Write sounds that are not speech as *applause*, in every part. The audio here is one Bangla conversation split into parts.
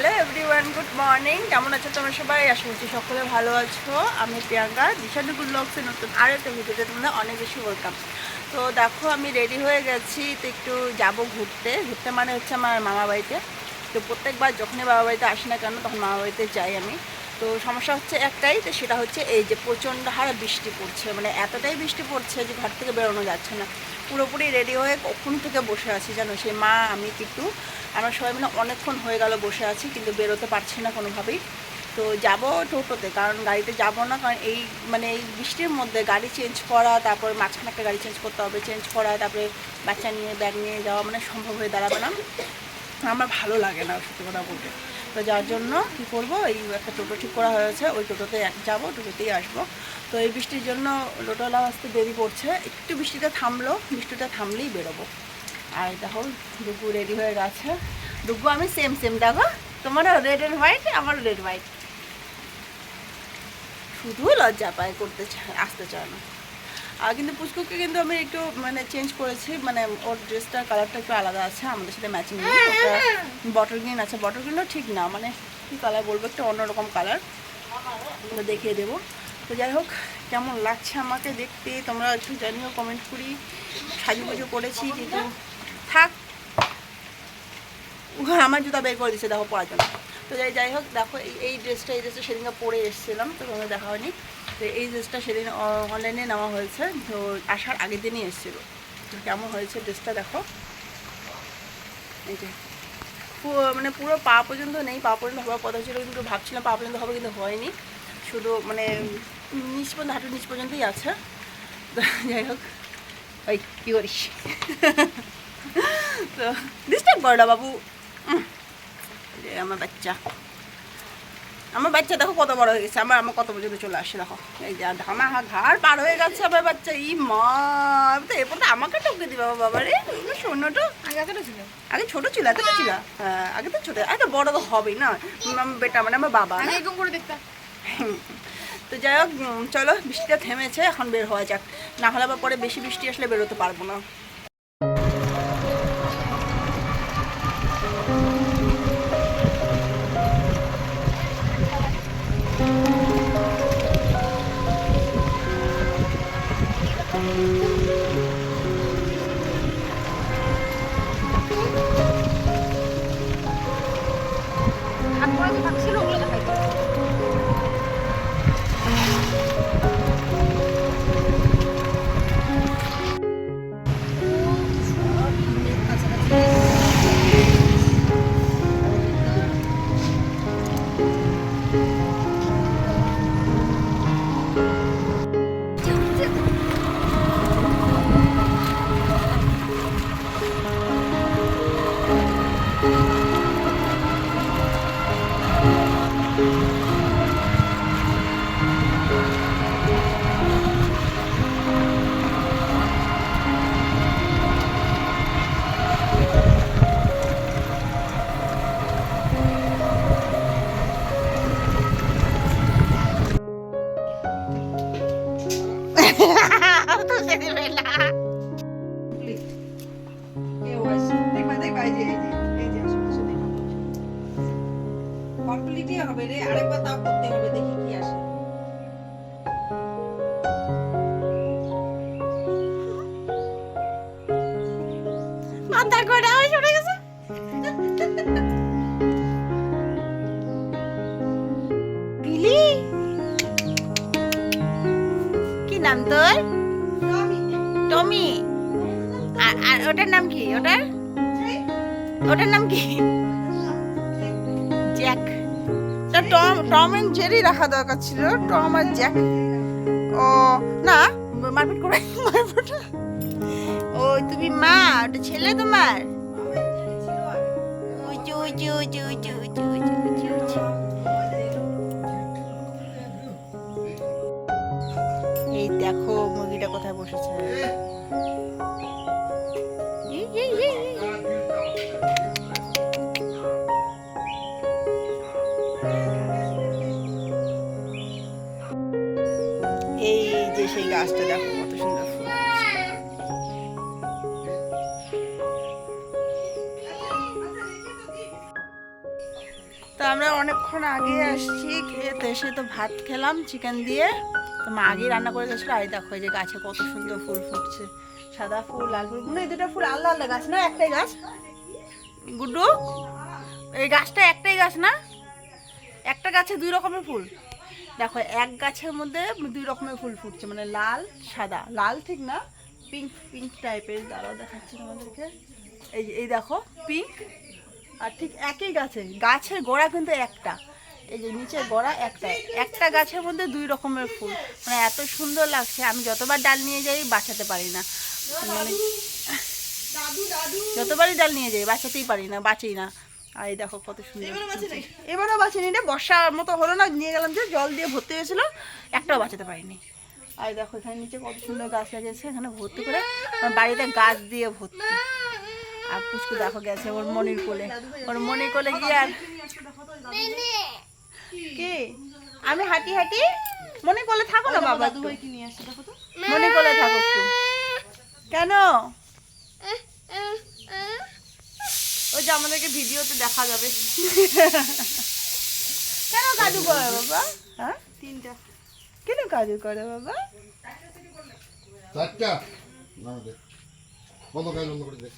হ্যালো এভরিওয়ান গুড মর্নিং কেমন আছো তোমরা সবাই? আশা করছি সকলে ভালো আছো। আমি প্রিয়াঙ্কা। দিশাদু গুড লক্সের নতুন আর একটা ভিডিওতে তোমরা অনেক বেশি ওয়েলকাম তো দেখো, আমি রেডি হয়ে গেছি তো একটু যাব ঘুরতে। ঘুরতে মানে হচ্ছে আমার মামা বাড়িতে। তো প্রত্যেকবার যখনই বাবা বাড়িতে আসি না কেন, তখন মামা বাড়িতে যাই আমি। তো সমস্যা হচ্ছে একটাই, তো সেটা হচ্ছে এই যে প্রচণ্ড হারে বৃষ্টি পড়ছে। মানে এতটাই বৃষ্টি পড়ছে যে ঘর থেকে বেরোনো যাচ্ছে না। পুরোপুরি রেডি হয়ে কখন থেকে বসে আছি জানো? সেই মা, আমি কিন্তু আমরা সবাই মিলে অনেকক্ষণ হয়ে গেল বসে আছি, কিন্তু বেরোতে পারছি না কোনোভাবেই। তো যাব টোটোতে, কারণ গাড়িতে যাব না, কারণ এই মানে এই বৃষ্টির মধ্যে গাড়ি চেঞ্জ করা, তারপরে মাঝখানে একটা গাড়ি চেঞ্জ করতে হবে চেঞ্জ করা, তারপরে বাচ্চা নিয়ে ব্যাগ নিয়ে যাওয়া মানে সম্ভব হয়ে দাঁড়াবে না। আমার ভালো লাগে না সত্যি কথা বলতে। তো যার জন্য কী করব, এই একটা টোটো ঠিক করা হয়েছে, ওই টোটোতে এক যাব, টোটোতেই আসব। তো এই বৃষ্টির জন্য টোটোলা আসতে দেরি পড়ছে একটু বৃষ্টিটা থামলো, বৃষ্টিটা থামলেই বেরোবো। আর দেখো ডুগু রেডি হয়ে গেছে। ডুগু আমি সেম সেম দেখো, তোমারও রেড অ্যান্ড হোয়াইট আমারও রেড হোয়াইট শুধু লজ্জা পায় করতে আসতে চায় না। আর কিন্তু পুষ্কুকে কিন্তু আমি একটু মানে চেঞ্জ করেছি মানে ওর ড্রেসটার কালারটা একটু আলাদা আছে, আমাদের সাথে ম্যাচিং বটল গ্রিন আছে। বটল গ্রিনও ঠিক না মানে কী কালার বলব, একটু অন্যরকম কালার দেখিয়ে দেবো। তো যাই হোক, কেমন লাগছে আমাকে দেখতে? তোমরা একটু জানিও কমেন্ট করি। সাজুগুজু করেছি, কিন্তু থাক। আমার জুতা বের করে দিচ্ছে দেখো পরার জন্য। তো যাই যাই হোক, দেখো এই- ড্রেসটা এই ড্রেসটা সেদিনকে পরে এসেছিলাম, তো তোমাদের দেখা হয়নি। তো এই ড্রেসটা সেদিন অনলাইনে নেওয়া হয়েছে, তো আসার আগের দিনই এসেছিল। তো কেমন হয়েছে ড্রেসটা দেখো। এই যে মানে পুরো পা পর্যন্ত নেই, পা পর্যন্ত হওয়ার কথা ছিল, কিন্তু ভাবছিলাম পা পর্যন্ত হবে কিন্তু হয়নি। শুধু মানে নিচ পর্যন্ত, হাঁটুর নিচ পর্যন্তই আছে। যাই হোক, ওই কী করিস? তো ডিস্টার্ব করো না বাবু। আমার বাচ্চা। আমার বাচ্চা দেখো কত বড় হয়ে গেছে। আমার আমার কত পর্যন্ত চলে আসে দেখো। এই যে ধামা ঘাড় পার হয়ে গেছে আমার বাচ্চা। ই মা তো এরপর তো আমাকে টপকে দিবে বাবা রে। শূন্যটা আগে এতটা ছিল। আগে ছোট ছিল এত ছিল। হ্যাঁ আগে তো ছোট আগে বড় তো হবেই না। বেটা মানে আমার বাবা এরকম করে দেখতাম। তো যাই হোক চলো বৃষ্টিটা থেমেছে এখন বের হওয়া যাক। না হলে আবার পরে বেশি বৃষ্টি আসলে বেরোতে পারব না। আর আর ওটার নাম কি ওটার ওটার নাম কি জ্যাক তা টম টম অ্যান্ড জেরি রাখা দরকার ছিল টম আর জ্যাক ও না মারপিট করে মারপিট ও তুমি মা ওটা ছেলে তোমার উঁচু উঁচু উঁচু উঁচু উঁচু উঁচু সেই গাছটা দেখো, কত সুন্দর ফুল। অনেকক্ষণ আগে আসছি খেতে, এসে তো ভাত খেলাম চিকেন দিয়ে। তো মা আগেই রান্না করে গেছিল আর দেখো যে গাছে কত সুন্দর ফুল ফুটছে। সাদা ফুল লাল ফুল মনে এই দুটো ফুল আলাদা আলাদা গাছ, না একটাই গাছ? গুড্ডু, এই গাছটা একটাই গাছ না? একটা গাছে দুই রকমের ফুল। দেখো এক গাছের মধ্যে দুই রকমের ফুল ফুটছে মানে লাল সাদা। লাল ঠিক না পিঙ্ক পিঙ্ক টাইপের দাঁড়াও দেখাচ্ছি তোমাদেরকে। এই এই দেখো পিঙ্ক আর ঠিক একই গাছে। গাছের গোড়া কিন্তু একটা। এই যে নিচের গোড়া একটা। একটা গাছের মধ্যে দুই রকমের ফুল। মানে এত সুন্দর লাগছে আমি যতবার ডাল নিয়ে যাই বাঁচাতে পারি না। মানে যতবারই ডাল নিয়ে যাই বাঁচাতেই পারি না বাঁচি না। আর এই দেখো কত সুন্দর। এবারও বাঁচিনি রে বর্ষার মতো হলো না নিয়ে গেলাম যে জল দিয়ে ভর্তি হয়েছিল একটাও বাঁচাতে পারিনি। আর দেখো এখানে নিচে কত সুন্দর গাছ লাগিয়েছে এখানে ভর্তি করে বাড়িতে গাছ দিয়ে ভর্তি। আর পুচকু দেখো গেছে ওর মনির কোলে। ওর মনির কোলে গিয়ে আর কি? আমি হাঁটি হাঁটি মনে কোলে থাকো না বাবা একটু। মনে কোলে থাকো কেন? ওই যে আমাদেরকে ভিডিওতে দেখা যাবে। কেন কাজু করে বাবা? হ্যাঁ? তিনটা। কেন কাজু করে বাবা? চারটা? না দে। বন্ধ করে বন্ধ করে দে।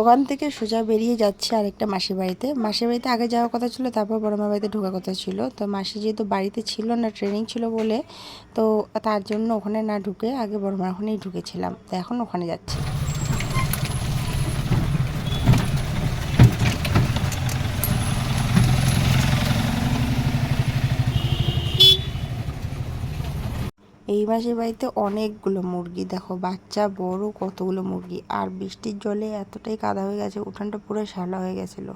ওখান থেকে সোজা বেরিয়ে যাচ্ছে আরেকটা মাসির বাড়িতে। মাসির বাড়িতে আগে যাওয়ার কথা ছিল, তারপর বড় মার বাড়িতে ঢোকার কথা ছিল। তো মাসি যেহেতু বাড়িতে ছিল না ট্রেনিং ছিল বলে, তো তার জন্য ওখানে না ঢুকে আগে বড় মার ওখানেই ঢুকেছিলাম। তো এখন ওখানে যাচ্ছি। এই মাসের বাড়িতে অনেকগুলো মুরগি। দেখো, বাচ্চা, বড়, কতগুলো মুরগি। আর বৃষ্টির জলে এতটাই কাদা হয়ে গেছে, উঠানটা পুরো শ্যাওলা হয়ে গেছিল।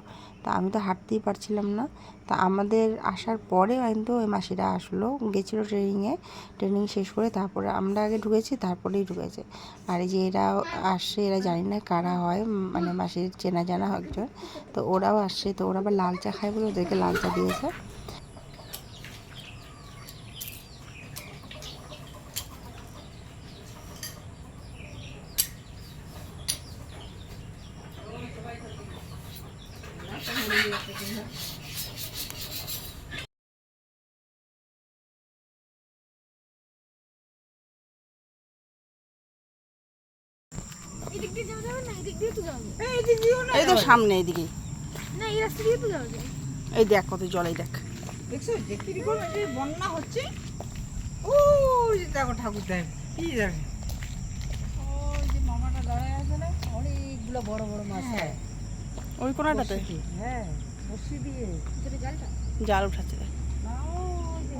তা আমি তো হাঁটতেই পারছিলাম না। তা আমাদের আসার পরে কিন্তু ওই মাসিরা আসলো, গেছিল ট্রেনিংয়ে ট্রেনিং শেষ করে তারপরে আমরা আগে ঢুকেছি, তারপরেই ঢুকেছে। আর এই যে এরা আসছে, এরা জানি না কারা হয় মানে মাসির চেনা জানা একজন। তো ওরাও আসছে, তো ওরা আবার লাল চা খায় বলে ওদেরকে লাল চা দিয়েছে এদিক দিয়ে যাওয়া যাবে না এদিক দিয়ে তো যাওয়া যাবে এই তো সামনে এইদিকে। না এই দেখ কত জল এই দেখ দেখছ? বন্যা হচ্ছে। ও যে দেখো ঠাকুর দেখ কি দেখে। যে মামাটা দাঁড়ায় আছে না? অনেকগুলো বড় বড় মাছ। হ্যাঁ। ওই কোনাটাতে? হ্যাঁ বসি দিয়ে। জালটা? জাল উঠাচ্ছে।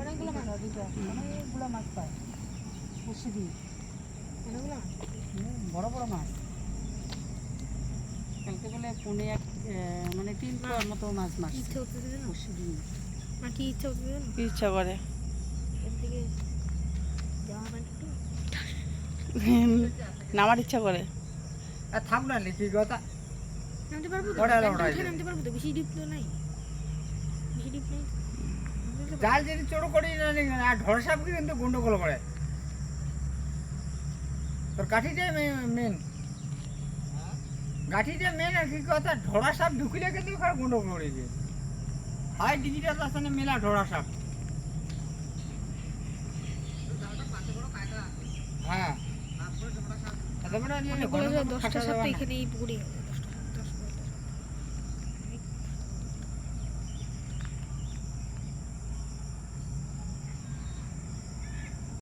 অনেকগুলো মাছ। অনেকগুলো মাছ পায়। বসি দিয়ে। অনেকগুলো মাছ। বড় বড় মাছ। পুনে এক মানে তিন পোয়ার মতো মাছ মাছ কি ইচ্ছে করে। একটু *laughs* নামার ইচ্ছা করে। আর থাম না লিখি কথা। নামতে পারব তো? ওটা প্যান্ট ওটা উঠে নামতে পারব তো? বেশি ডিপ তো নাই। বেশি ডিপ নেই। জাল যদি চোর করি না আর কিন্তু গন্ডগোল করে। তোর কাঠিটাই মেন গাঠিটা মেন কি কথা? ঢোড়া সাপ ঢুকিলে কিন্তু ওখানে গুঁড়ো মরে গেছে হয় ডিজিটাল আসলে মেলা ঢোড়া সাপ। হ্যাঁ। তারপরে দশটা সাতটা এখানে এই পুকুরে